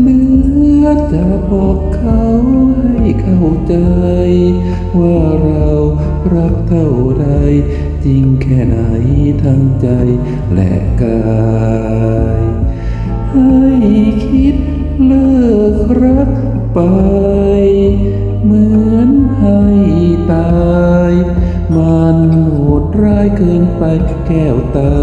เลือดจะบอกเขาให้เข้าใจ ว่าเรารักเท่าใดจริงแค่ไหนทั้งใจและกายให้คิดเลิกรักไป เหมือนให้ตาย มันโหดร้ายเกินไปแก้วตา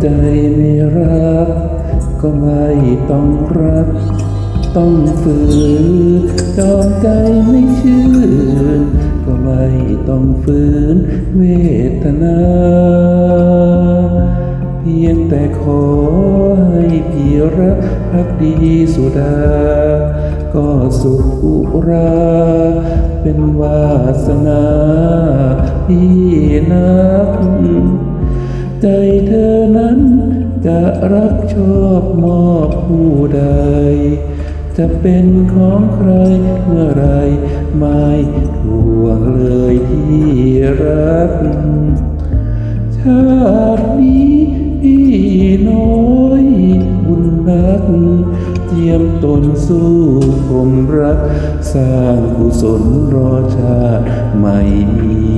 ใจไม่รัก ก็ไม่ต้องรัก ต้องฝืนจอมใจไม่ชื่น ก็ไม่ต้องฝืนเวทนา เพียงแต่ขอให้พี่รักพักดีสุดา ก็สุขอุรา เป็นวาสนาพี่นัก ใจเธอนั้นจะรักชอบมอบผู้ใด จะเป็นของใครเมื่อไรไม่ห่วงเลยที่รัก ชาตินี้พี่น้อยบุญนัก เจียมตนสู้ผมรัก สร้างกุศลรอชาติไม่มี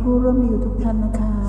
ผู้ร่วมอยู่ทุกท่านนะคะ